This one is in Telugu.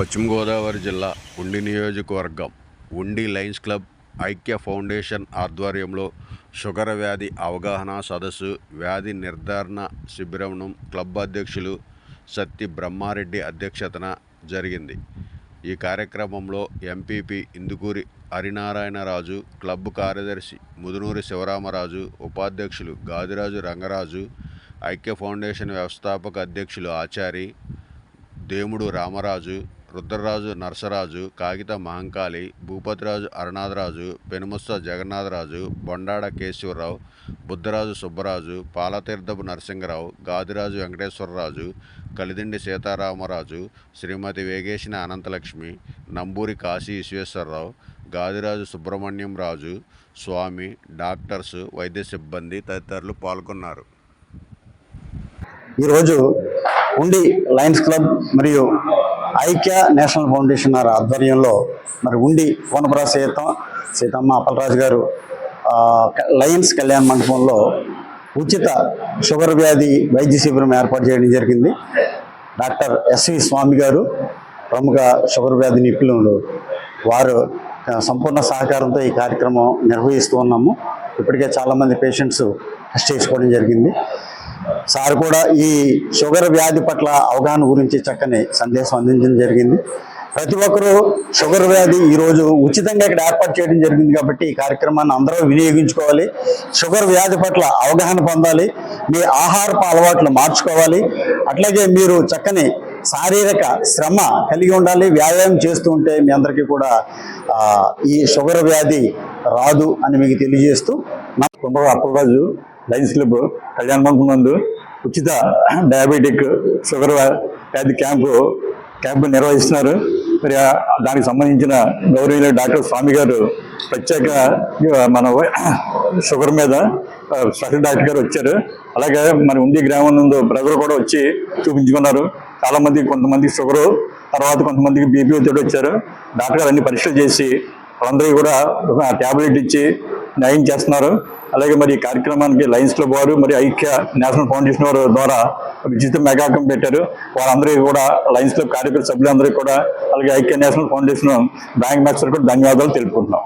పశ్చిమ గోదావరి జిల్లా ఉండి నియోజకవర్గం ఉండి లయన్స్ క్లబ్ ఐక్య ఫౌండేషన్ ఆధ్వర్యంలో షుగర్ వ్యాధి అవగాహన సదస్సు వ్యాధి నిర్ధారణ శిబిరం క్లబ్ అధ్యక్షులు సత్తి బ్రహ్మారెడ్డి అధ్యక్షతన జరిగింది. ఈ కార్యక్రమంలో ఎంపీపీ ఇందుకూరి హరినారాయణరాజు క్లబ్ కార్యదర్శి ముదునూరి శివరామరాజు ఉపాధ్యక్షులు గాదిరాజు రంగరాజు ఐక్య ఫౌండేషన్ వ్యవస్థాపక అధ్యక్షులు ఆచారి దేముడు రామరాజు రుద్రరాజు నరసరాజు కాగిత మహంకాళి భూపతిరాజు అరుణాథరాజు పెనుముస్త జగన్నాథరాజు బొండాడ కేశవరావు బుద్ధరాజు సుబ్బరాజు పాలతీర్థపు నరసింగరావు గాదిరాజు వెంకటేశ్వరరాజు కలిదిండి సీతారామరాజు శ్రీమతి వేగేశిన అనంతలక్ష్మి నంబూరి కాశీ విశ్వేశ్వరరావు గాదిరాజు సుబ్రహ్మణ్యం రాజు స్వామి డాక్టర్స్ వైద్య సిబ్బంది తదితరులు పాల్గొన్నారు. ఈరోజు ఉండి లయన్స్ క్లబ్ మరియు ఐక్య నేషనల్ ఫౌండేషన్ వారి ఆధ్వర్యంలో మరి ఉండి కోనపుర సీతం సీతమ్మ అప్పలరాజు గారు లయన్స్ కళ్యాణ మండపంలో ఉచిత షుగర్ వ్యాధి వైద్య శిబిరం ఏర్పాటు చేయడం జరిగింది. డాక్టర్ ఎస్వి స్వామి గారు ప్రముఖ షుగర్ వ్యాధి నిపుణులు వారు సంపూర్ణ సహకారంతో ఈ కార్యక్రమం నిర్వహిస్తూ ఉన్నాము. ఇప్పటికే చాలామంది పేషెంట్స్ టెస్ట్ చేసుకోవడం జరిగింది. సార్ కూడా ఈ షుగర్ వ్యాధి పట్ల అవగాహన గురించి చక్కని సందేశం అందించడం జరిగింది. ప్రతి ఒక్కరూ షుగర్ వ్యాధి ఈరోజు ఉచితంగా ఇక్కడ ఏర్పాటు చేయడం జరిగింది కాబట్టి ఈ కార్యక్రమాన్ని అందరూ వినియోగించుకోవాలి. షుగర్ వ్యాధి పట్ల అవగాహన పొందాలి. మీ ఆహారపు అలవాట్లు మార్చుకోవాలి. అట్లాగే మీరు చక్కని శారీరక శ్రమ కలిగి ఉండాలి. వ్యాయామం చేస్తూ ఉంటే మీ అందరికీ కూడా ఈ షుగర్ వ్యాధి రాదు అని మీకు తెలియజేస్తూ నా కుంభ లైన్స్ లయన్స్ క్లబ్ కళ్యాణ మండపం నందు ఉచిత డయాబెటిక్ షుగర్ వ్యాధి క్యాంపు క్యాంపు నిర్వహిస్తున్నారు. మరి దానికి సంబంధించిన గౌరవీయులు డాక్టర్ స్వామి గారు ప్రత్యేక మన షుగర్ మీద స్పెషల్ డాక్టర్ గారు వచ్చారు. అలాగే మన ఉండి గ్రామం నుండి ప్రజలు కూడా వచ్చి చూపించుకున్నారు. చాలామంది కొంతమంది షుగరు తర్వాత కొంతమందికి బీపీ తోటి వచ్చారు. డాక్టర్ గారు అన్ని పరీక్షలు చేసి వాళ్ళందరికీ కూడా టాబ్లెట్ ఇచ్చి న్యాయం చేస్తున్నారు. అలాగే మరి ఈ కార్యక్రమానికి లయన్స్ క్లబ్ వారు మరి ఐక్య నేషనల్ ఫౌండేషన్ వారు ద్వారా ఒక మెగాకం పెట్టారు. వారందరికీ కూడా లయన్స్ క్లబ్ కార్యకర్త సభ్యులందరికీ కూడా అలాగే ఐక్య నేషనల్ ఫౌండేషన్ బ్యాంక్ మాస్టర్ కూడా ధన్యవాదాలు తెలుపుకుంటున్నాం.